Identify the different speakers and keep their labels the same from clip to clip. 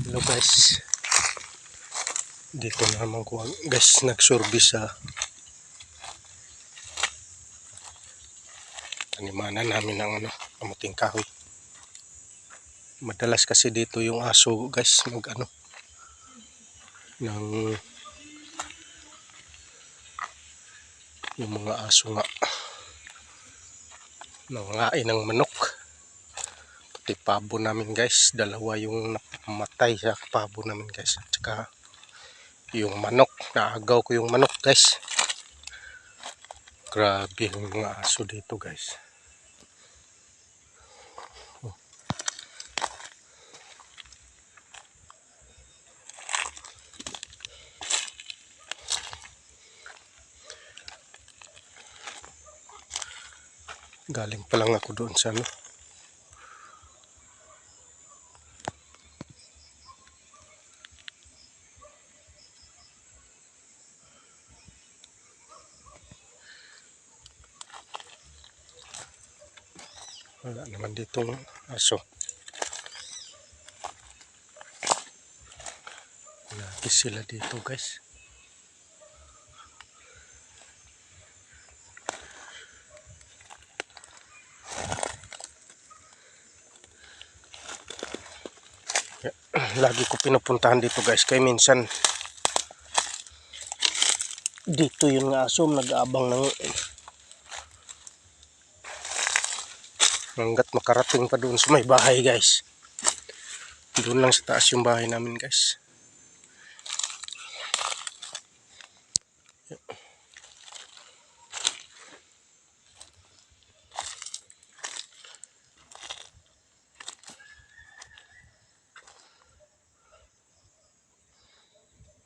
Speaker 1: Hello guys. Dito naman ko guys nag-service sa tanimanan namin ng ano, kamuting kahoy. Madalas kasi dito yung aso guys mag ano ng yung mga aso nga nangain ng manok pati pabo namin guys dalawa yung namatay sa pabo namin guys. At saka yung manok. Naagaw ko yung manok guys. Grabe yung mga aso dito guys. Galing pa lang ako doon sa ano Wala naman ditong aso. Lagi sila dito guys. Lagi ko pinupuntahan dito guys. Kaya minsan dito yung aso nag-aabang ng hanggat makarating pa doon sa may bahay guys. Doon lang sa taas yung bahay namin guys.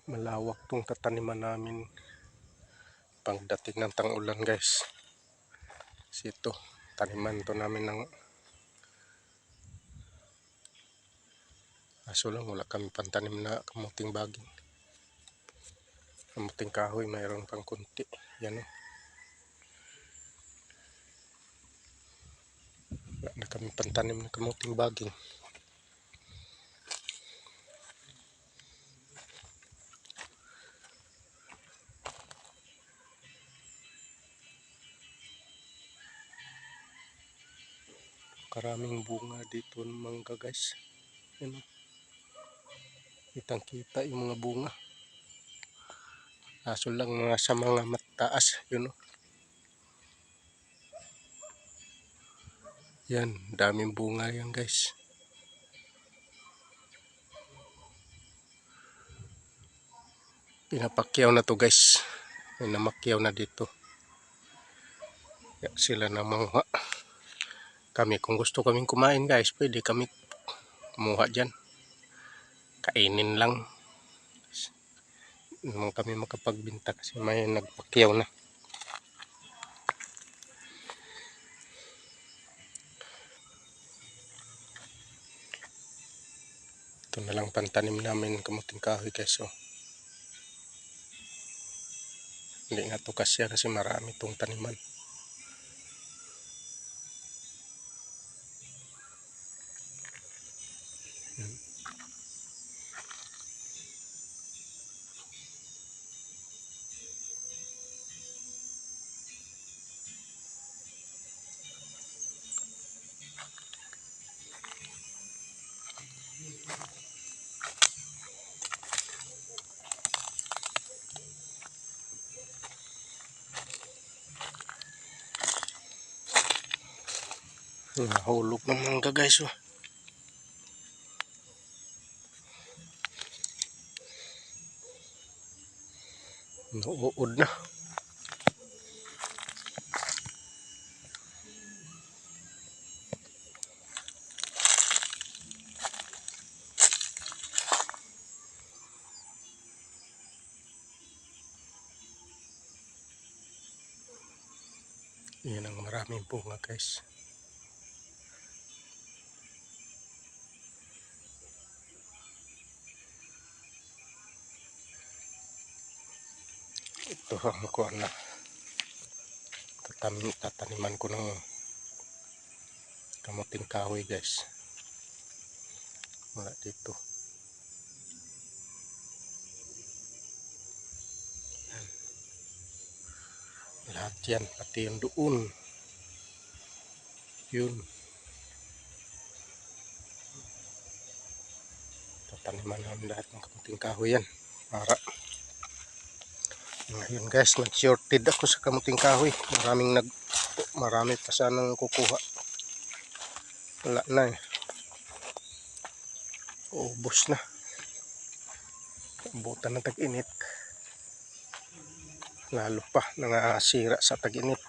Speaker 1: Malawak tong tataniman namin. Pagdating ng tang-ulan guys. Kasi ito taniman to namin ng aso lang wala kami pantanim na kamuting baging. Kamuting kahoy mayroon pang kunti. Yan o wala na kami pantanim na kamuting baging karaming bunga dito ng mangga guys. Yan o kitang kita yung mga bunga. Aso lang mga sa mga mataas yun o yan daming bunga yan guys. Pinapakyaw na to guys. May namakyaw na dito. Kaya sila na mga kami kung gusto kaming kumain guys pwede kami kumuha dyan. Kainin lang. Naman kami makapagbinta kasi may nagpakyaw na. Ito na lang pantanim namin kamuting kahoy guys oh. hindi nga to kasya kasi marami tong taniman Nahulog ng mangga guys oh. Nauud na. Yan ang maraming bunga guys. Tuh aku anak, na tatanim, tataniman ko ng kamuting kahoy guys. Mula dito yan. lahat yan pati yung doon yun. Tataniman yang lahat ng kamuting kahoy yan. Para Ngayon guys, nag-shorted ako sa kamuting kahoy. Maraming nag... Marami pa sanang kukuha. Wala na eh. Ubus na. Butan ng tag-init. Lalo pa, nangasira sa tag-init.